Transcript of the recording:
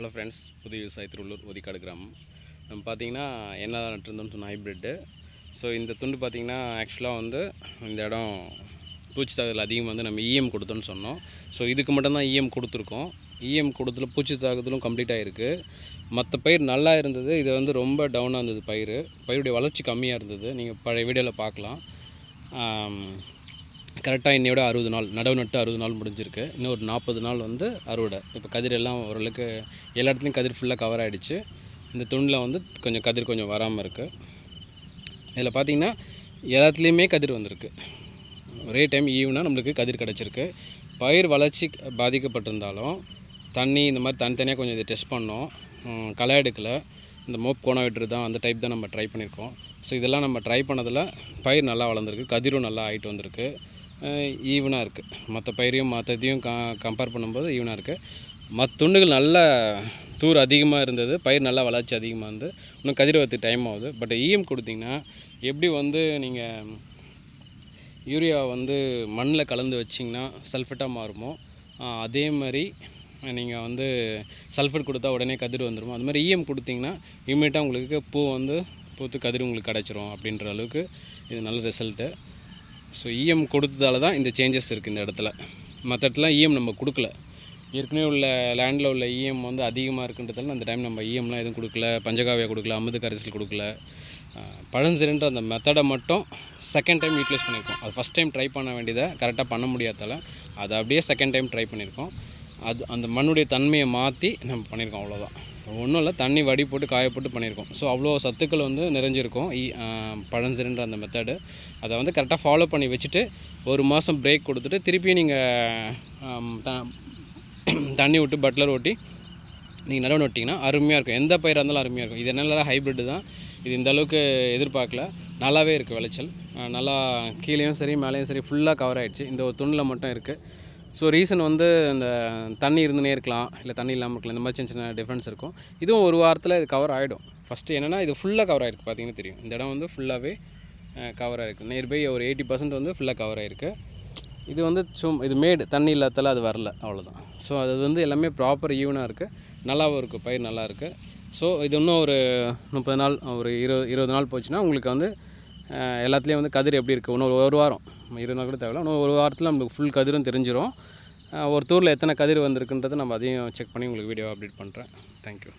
Hello friends புது விவசாய திருவள்ளூர் ஒதிக்காடு கிராமம். நம்ம பார்த்தீங்கன்னா என்ன நட்டுருந்தோம்னு சொன்ன ஹைப்ரிட்டு ஸோ இந்த துண்டு பார்த்தீங்கன்னா ஆக்சுவலாக வந்து இந்த இடம் பூச்சி தாக்குதல் அதிகம் வந்து நம்ம இஎம் கொடுத்தோன்னு சொன்னோம். ஸோ இதுக்கு மட்டும்தான் இஎம் கொடுத்துருக்கோம். இஎம் கொடுத்துல பூச்சி தாக்குதலும் கம்ப்ளீட் ஆகிருக்கு மற்ற பயிர் நல்லா இருந்தது. இது வந்து ரொம்ப டவுனாக இருந்தது பயிர். பயிருடைய வளர்ச்சி கம்மியாக இருந்தது. நீங்கள் பழைய வீடியோவில் பார்க்கலாம். கரெக்டாக இன்னையோட அறுபது நாள் நடவு நட்டு அறுபது நாள் முடிஞ்சிருக்கு. இன்னும் ஒரு நாற்பது நாள் வந்து அறுவடை. இப்போ கதிர் எல்லாம் ஓரளவுக்கு எல்லா இடத்துலையும் கதிர் ஃபுல்லாக கவர் ஆகிடுச்சு இந்த துண்டில் வந்து கொஞ்சம் கதிர் கொஞ்சம் வராமல் இருக்குது இதில் பார்த்தீங்கன்னா எல்லாத்துலேயுமே கதிர் வந்திருக்கு. ஒரே டைம் ஈவனாக நம்மளுக்கு கதிர் கிடச்சிருக்கு. பயிர் வளர்ச்சி பாதிக்கப்பட்டிருந்தாலும் தண்ணி இந்த மாதிரி தனித்தனியாக கொஞ்சம் இதை டெஸ்ட் பண்ணோம். களை எடுக்கலை. இந்த மோப் கோணாவிட்ரு தான் அந்த டைப் தான் நம்ம ட்ரை பண்ணியிருக்கோம். ஸோ இதெல்லாம் நம்ம ட்ரை பண்ணதில் பயிர் நல்லா வளர்ந்துருக்கு. கதிரும் நல்லா ஆகிட்டு வந்திருக்கு. ஈவனாக இருக்குது மற்ற பயிரையும் மற்றதையும் கம்பேர் பண்ணும்போது ஈவனாக இருக்குது மற்ற துண்டுகள் நல்ல தூர் அதிகமாக இருந்தது. பயிர் நல்லா வளர்ச்சி அதிகமாக இருந்து. இன்னும் கதிர் வரத்துக்கு டைம் ஆகுது பட் ஈஎம் கொடுத்தீங்கன்னா எப்படி வந்து நீங்கள் யூரியா வந்து மண்ணில் கலந்து வச்சிங்கன்னா சல்ஃபேட்டாக மாறுமோ? அதே மாதிரி நீங்கள் வந்து சல்ஃபேட் கொடுத்தா உடனே கதிர் வந்துருமோ? அது மாதிரி இஎம் கொடுத்தீங்கன்னா இமீடியட்டாக உங்களுக்கு பூ வந்து பூத்து கதிர் உங்களுக்கு கிடச்சிரும் அப்படின்ற அளவுக்கு இது நல்ல ரிசல்ட்டு ஸோ இஎம் கொடுத்ததால தான் இந்த சேஞ்சஸ் இருக்குது இந்த இடத்துல. மற்ற இடத்துல இஎம் நம்ம கொடுக்கல. ஏற்கனவே உள்ள லேண்டில் உள்ள இஎம் வந்து அதிகமாக இருக்குன்றதால அந்த டைம் நம்ம இஎம்லாம் எதுவும் கொடுக்கல. பஞ்சகாவியா கொடுக்கல அமுது கரைசல் கொடுக்கல. பழஞ்சிரன்ற அந்த மெத்தடை மட்டும் செகண்ட் டைம் யூட்டிலைஸ் பண்ணியிருக்கோம் அது ஃபஸ்ட் டைம் ட்ரை பண்ண வேண்டியதை கரெக்டாக பண்ண முடியாதால அதை அப்படியே செகண்ட் டைம் ட்ரை பண்ணியிருக்கோம் அது அந்த மண்ணுடைய தன்மையை மாற்றி நம்ம பண்ணியிருக்கோம் அவ்வளோதான் ஒன்றும் இல்லை தண்ணி வடி போட்டு காய போட்டு பண்ணியிருக்கோம். ஸோ அவ்வளோ சத்துக்கள் வந்து நிறைஞ்சிருக்கும். பழஞ்சிருன்ற அந்த மெத்தடு அதை வந்து கரெக்டாக ஃபாலோ பண்ணி வச்சுட்டு ஒரு மாதம் பிரேக் கொடுத்துட்டு திருப்பி நீங்கள் தண்ணி விட்டு பட்லர் ஓட்டி நீங்கள் நடவு நட்டிங்கன்னா அருமையாக இருக்கும். எந்த பயிராக இருந்தாலும் அருமையாக இருக்கும். இது என்னெல்லாம் ஹைப்ரிட்டு தான். இது இந்த அளவுக்கு எதிர்பார்க்கல. நல்லாவே இருக்குது விளைச்சல். நல்லா கீழேயும் சரி மேலேயும் சரி ஃபுல்லாக கவர் ஆகிடுச்சு இந்த ஒரு துணில் மட்டும் இருக்குது ஸோ ரீசன் வந்து இந்த தண்ணி இருந்துனே இருக்கலாம் இல்லை தண்ணி இல்லாமல் இருக்கலாம் இந்த மாதிரி சின்ன சின்ன டிஃப்ரென்ஸ் இருக்கும். இதுவும் ஒரு வாரத்தில் இது கவர் ஆகிடும் ஃபஸ்ட்டு என்னென்னா இது ஃபுல்லாக கவர் ஆகிருக்கு பார்த்தீங்கன்னா தெரியும். இந்த இடம் வந்து ஃபுல்லாகவே கவர் ஆகிருக்கு நியர்பை ஒரு எயிட்டி பர்சன்ட் வந்து ஃபுல்லாக கவர் ஆகிருக்கு இது வந்து சும் இது மேடு தண்ணி இல்லாதால அது வரல அவ்வளோதான் ஸோ அது வந்து எல்லாமே ப்ராப்பர் ஈவனாக இருக்குது நல்லாவும் இருக்குது பயிர் நல்லா இருக்குது ஸோ இது இன்னும் ஒரு முப்பது நாள் ஒரு இருபது இருபது நாள் போச்சுன்னா உங்களுக்கு வந்து எல்லாத்துலேயும் வந்து கதிர் எப்படி இருக்குது இன்னும் ஒரு வாரம் இருபது நாள் கூட தேவையில்ல. இன்னும் ஒரு வாரத்தில் நம்மளுக்கு ஃபுல் கதிரும் தெரிஞ்சிடும் ஒரு தூரில் எத்தனை கதிர் வந்திருக்குன்றத நம்ம அதையும் செக் பண்ணி உங்களுக்கு வீடியோ அப்டேட் பண்ணுறேன் தேங்க்யூ